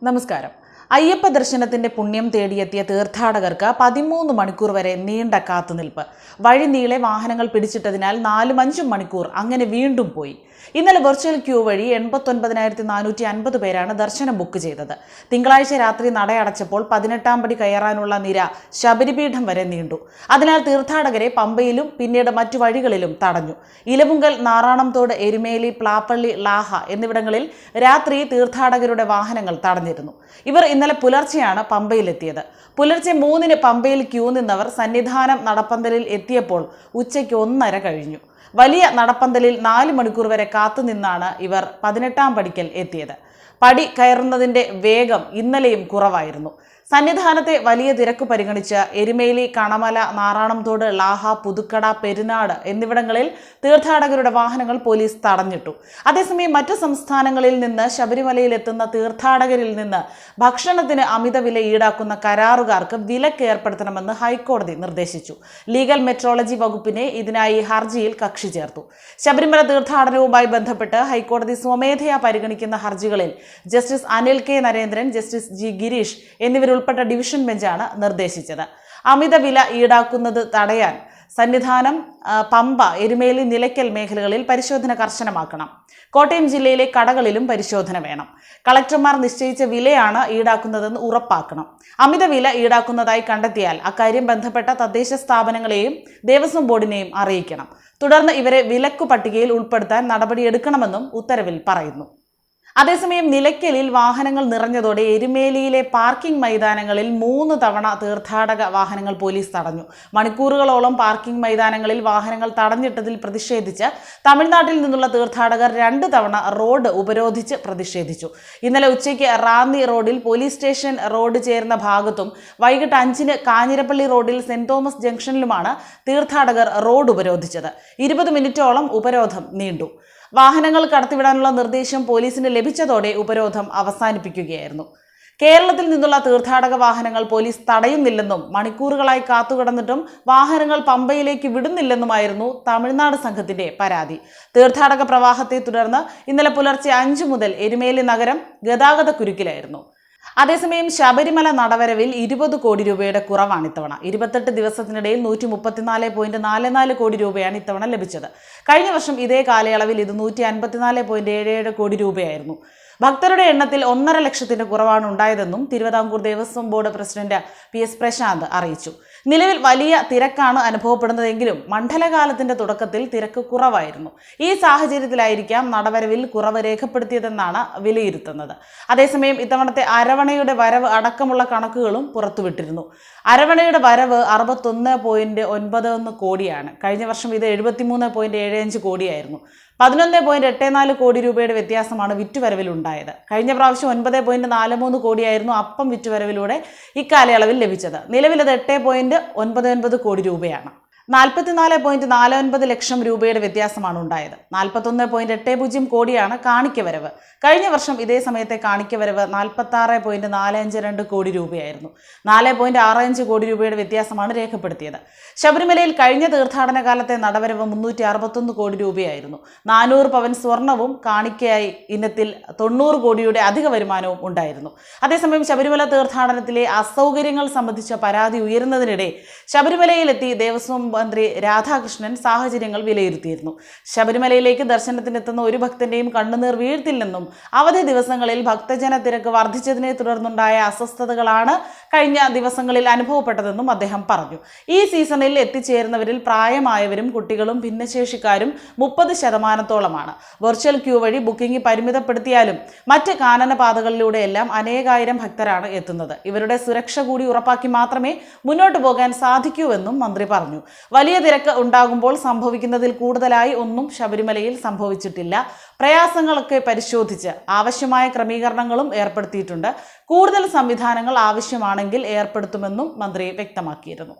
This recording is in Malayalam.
നമസ്കാരം അയ്യപ്പ ദർശനത്തിന്റെ പുണ്യം തേടിയെത്തിയ തീർത്ഥാടകർക്ക് പതിമൂന്ന് മണിക്കൂർ വരെ നീണ്ട കാത്തുനിൽപ്പ്. വഴി നീളെ വാഹനങ്ങൾ പിടിച്ചിട്ടതിനാൽ നാലും അഞ്ചും മണിക്കൂർ അങ്ങനെ വീണ്ടും പോയി. ഇന്നലെ വെർച്വൽ ക്യൂ വഴി എൺപത്തൊൻപതിനായിരത്തി നാനൂറ്റി അൻപത് പേരാണ് ദർശനം ബുക്ക് ചെയ്തത്. തിങ്കളാഴ്ച രാത്രി നടയടച്ചപ്പോൾ പതിനെട്ടാം പടി കയറാനുള്ള നിര ശബരിപീഠം വരെ നീണ്ടു. അതിനാൽ തീർത്ഥാടകരെ പമ്പയിലും പിന്നീട് മറ്റു വഴികളിലും തടഞ്ഞു. ഇലവുങ്കൽ നാറാണംതോട് എരുമേലി പ്ലാപ്പള്ളി ലാഹ എന്നിവിടങ്ങളിൽ രാത്രി തീർത്ഥാടകരുടെ വാഹനങ്ങൾ തടഞ്ഞിരുന്നു. ഇവർ ഇന്നലെ പുലർച്ചെയാണ് പമ്പയിലെത്തിയത്. പുലർച്ചെ മൂന്നിന് പമ്പയിൽ ക്യൂ നിന്നവർ സന്നിധാനം നടപ്പന്തലിൽ എത്തിയപ്പോൾ ഉച്ചയ്ക്ക് ഒന്നര കഴിഞ്ഞു. വലിയ നടപ്പന്തലിൽ നാല് മണിക്കൂർ വരെ കാത്തുനിന്നാണ് ഇവർ പതിനെട്ടാം പടിക്കൽ എത്തിയത്. പടി കയറുന്നതിന്റെ വേഗം ഇന്നലെയും കുറവായിരുന്നു. സന്നിധാനത്തെ വലിയ തിരക്ക് പരിഗണിച്ച് എരുമേലി കണമല നാറാണംതോട് ലാഹ പുതുക്കട പെരുനാട് എന്നിവിടങ്ങളിൽ തീർത്ഥാടകരുടെ വാഹനങ്ങൾ പോലീസ് തടഞ്ഞിട്ടു. അതേസമയം മറ്റു സംസ്ഥാനങ്ങളിൽ നിന്ന് ശബരിമലയിൽ എത്തുന്ന തീർത്ഥാടകരിൽ നിന്ന് ഭക്ഷണത്തിന് അമിത വില ഈടാക്കുന്ന കരാറുകാർക്ക് വിലക്ക് ഏർപ്പെടുത്തണമെന്ന് ഹൈക്കോടതി നിർദ്ദേശിച്ചു. ലീഗൽ മെട്രോളജി വകുപ്പിനെ ഇതിനായി ഹർജിയിൽ കക്ഷി ചേർത്തു. ശബരിമല തീർത്ഥാടനവുമായി ബന്ധപ്പെട്ട് ഹൈക്കോടതി സ്വമേധയാ പരിഗണിക്കുന്ന ഹർജികളിൽ justice Anil K Narendran justice G Girish എന്നിവരുൾപ്പെട്ട division ബെഞ്ചാണ് നിർദ്ദേശിച്ചത്. അമിത വില ഈടാക്കുന്നത് തടയാൻ സന്നിധാനം പമ്പ എരുമേലി നിലയ്ക്കൽ മേഖലകളിൽ പരിശോധന കർശനമാക്കണം. കോട്ടയം ജില്ലയിലെ കടകളിലും പരിശോധന വേണം. കളക്ടർമാർ നിശ്ചയിച്ച വിലയാണ് ഈടാക്കുന്നതെന്ന് ഉറപ്പാക്കണം. അമിത വില ഈടാക്കുന്നതായി കണ്ടെത്തിയാൽ അക്കാര്യം ബന്ധപ്പെട്ട തദ്ദേശ സ്ഥാപനങ്ങളെയും ദേവസ്വം ബോർഡിനെയും അറിയിക്കണം. തുടർന്ന് ഇവരെ വിലക്കു പട്ടികയിൽ ഉൾപ്പെടുത്താൻ നടപടിയെടുക്കണമെന്നും ഉത്തരവിൽ പറയുന്നു. അതേസമയം നിലയ്ക്കലിൽ വാഹനങ്ങൾ നിറഞ്ഞതോടെ എരുമേലിയിലെ പാർക്കിംഗ് മൈതാനങ്ങളിൽ മൂന്ന് തവണ തീർത്ഥാടക വാഹനങ്ങൾ പോലീസ് തടഞ്ഞു. മണിക്കൂറുകളോളം പാർക്കിംഗ് മൈതാനങ്ങളിൽ വാഹനങ്ങൾ തടഞ്ഞിട്ടതിൽ പ്രതിഷേധിച്ച് തമിഴ്നാട്ടിൽ നിന്നുള്ള തീർത്ഥാടകർ രണ്ട് തവണ റോഡ് ഉപരോധിച്ച് പ്രതിഷേധിച്ചു. ഇന്നലെ ഉച്ചയ്ക്ക് റാന്നി റോഡിൽ പോലീസ് സ്റ്റേഷൻ റോഡ് ചേർന്ന ഭാഗത്തും വൈകിട്ട് അഞ്ചിന് കാഞ്ഞിരപ്പള്ളി റോഡിൽ സെന്റ് തോമസ് ജംഗ്ഷനിലുമാണ് തീർത്ഥാടകർ റോഡ് ഉപരോധിച്ചത്. ഇരുപത് മിനിറ്റോളം ഉപരോധം നീണ്ടു. വാഹനങ്ങൾ കടത്തിവിടാനുള്ള നിർദ്ദേശം പോലീസിന് ലഭിച്ചതോടെ ഉപരോധം അവസാനിപ്പിക്കുകയായിരുന്നു. കേരളത്തിൽ നിന്നുള്ള തീർത്ഥാടക വാഹനങ്ങൾ പോലീസ് തടയുന്നില്ലെന്നും മണിക്കൂറുകളായി കാത്തുകിടന്നിട്ടും വാഹനങ്ങൾ പമ്പയിലേക്ക് വിടുന്നില്ലെന്നുമായിരുന്നു തമിഴ്നാട് സംഘത്തിന്റെ പരാതി. തീർത്ഥാടക പ്രവാഹത്തെ തുടർന്ന് ഇന്നലെ പുലർച്ചെ അഞ്ചു മുതൽ എരുമേലി നഗരം ഗതാഗത കുരുക്കിലായിരുന്നു അതേസമയം ശബരിമല നടവരവിൽ ഇരുപത് കോടി രൂപയുടെ കുറവാണ് ഇത്തവണ. ഇരുപത്തെട്ട് ദിവസത്തിനിടയിൽ നൂറ്റി മുപ്പത്തിനാല് പോയിന്റ് നാല് നാല് കോടി രൂപയാണ് ഇത്തവണ ലഭിച്ചത്. കഴിഞ്ഞ വർഷം ഇതേ കാലയളവിൽ ഇത് നൂറ്റി അൻപത്തിനാല് പോയിന്റ് ഏഴ് ഏഴ് കോടി രൂപയായിരുന്നു. ഭക്തരുടെ എണ്ണത്തിൽ ഒന്നര ലക്ഷത്തിന്റെ കുറവാണ് ഉണ്ടായതെന്നും Thiruvithamkoor Devaswom board president P S Prashanth അറിയിച്ചു. നിലവിൽ വലിയ തിരക്കാണ് അനുഭവപ്പെടുന്നതെങ്കിലും മണ്ഡലകാലത്തിന്റെ തുടക്കത്തിൽ തിരക്ക് കുറവായിരുന്നു. ഈ സാഹചര്യത്തിലായിരിക്കാം നടവരവിൽ കുറവ് രേഖപ്പെടുത്തിയതെന്നാണ് വിലയിരുത്തുന്നത്. അതേസമയം ഇത്തവണത്തെ അരവണയുടെ വരവ് അടക്കമുള്ള കണക്കുകളും പുറത്തുവിട്ടിരുന്നു. അരവണയുടെ വരവ് അറുപത്തൊന്ന് പോയിന്റ് ഒൻപത് ഒന്ന് കോടിയാണ്. കഴിഞ്ഞ വർഷം ഇത് എഴുപത്തിമൂന്ന് പോയിന്റ് ഏഴ് അഞ്ച് കോടിയായിരുന്നു. പതിനൊന്ന് പോയിന്റ് എട്ട് നാല് കോടി രൂപയുടെ വ്യത്യാസമാണ് വിറ്റുവരവിൽ ഉണ്ടായത് കഴിഞ്ഞ പ്രാവശ്യം ഒൻപത് പോയിന്റ് നാല് മൂന്ന് കോടിയായിരുന്നു അപ്പം വിറ്റുവരവിലൂടെ ഇക്കാലയളവിൽ ലഭിച്ചത്. നിലവിൽ അത് എട്ട് പോയിന്റ് ഒൻപത് ഒൻപത് കോടി രൂപയാണ്. നാൽപ്പത്തിനാല് പോയിന്റ് നാല് ഒൻപത് ലക്ഷം രൂപയുടെ വ്യത്യാസമാണ് ഉണ്ടായത്. നാൽപ്പത്തൊന്ന് പോയിന്റ് എട്ട് പൂജ്യം കോടിയാണ് കാണിക്ക വരവ് കഴിഞ്ഞ വർഷം ഇതേ സമയത്തെ കാണിക്ക വരവ് നാൽപ്പത്തി ആറ് പോയിന്റ് നാല് അഞ്ച് രണ്ട് കോടി രൂപയായിരുന്നു. നാല് പോയിന്റ് ആറ് അഞ്ച് കോടി രൂപയുടെ വ്യത്യാസമാണ് രേഖപ്പെടുത്തിയത്. ശബരിമലയിൽ കഴിഞ്ഞ തീർത്ഥാടന കാലത്തെ നടവരവ് മുന്നൂറ്റി അറുപത്തൊന്ന് കോടി രൂപയായിരുന്നു. നാനൂറ് പവൻ സ്വർണവും കാണിക്കയായി ഇനത്തിൽ തൊണ്ണൂറ് കോടിയുടെ അധിക വരുമാനവും ഉണ്ടായിരുന്നു. അതേസമയം ശബരിമല തീർത്ഥാടനത്തിലെ അസൗകര്യങ്ങൾ സംബന്ധിച്ച പരാതി ഉയരുന്നതിനിടെ ശബരിമലയിലെത്തി ദേവസ്വം മന്ത്രി രാധാകൃഷ്ണൻ സാഹചര്യങ്ങൾ വിലയിരുത്തിയിരുന്നു. ശബരിമലയിലേക്ക് ദർശനത്തിനെത്തുന്ന ഒരു ഭക്തന്റെയും കണ്ണുനീർ വീഴ്ത്തില്ലെന്നും അവധി ദിവസങ്ങളിൽ ഭക്തജന തിരക്ക് വർദ്ധിച്ചതിനെ തുടർന്നുണ്ടായ അസ്വസ്ഥതകളാണ് കഴിഞ്ഞ ദിവസങ്ങളിൽ അനുഭവപ്പെട്ടതെന്നും അദ്ദേഹം പറഞ്ഞു. ഈ സീസണിൽ എത്തിച്ചേരുന്നവരിൽ പ്രായമായവരും കുട്ടികളും ഭിന്നശേഷിക്കാരും മുപ്പത് ശതമാനത്തോളമാണ്. വെർച്വൽ ക്യൂ വഴി ബുക്കിംഗ് പരിമിതപ്പെടുത്തിയാലും മറ്റ് കാനനപാതകളിലൂടെയെല്ലാം അനേകായിരം ഭക്തരാണ് എത്തുന്നത്. ഇവരുടെ സുരക്ഷ കൂടി ഉറപ്പാക്കി മാത്രമേ മുന്നോട്ട് പോകാൻ സാധിക്കൂവെന്നും മന്ത്രി പറഞ്ഞു. വലിയ തിരക്ക് ഉണ്ടാകുമ്പോൾ സംഭവിക്കുന്നതിൽ കൂടുതലായി ഒന്നും ശബരിമലയിൽ സംഭവിച്ചിട്ടില്ല. പ്രയാസങ്ങളൊക്കെ പരിശോധിച്ച് ആവശ്യമായ ക്രമീകരണങ്ങളും ഏർപ്പെടുത്തിയിട്ടുണ്ട്. കൂടുതൽ സംവിധാനങ്ങൾ ആവശ്യമാണെങ്കിൽ ഏർപ്പെടുത്തുമെന്നും മന്ത്രി വ്യക്തമാക്കിയിരുന്നു.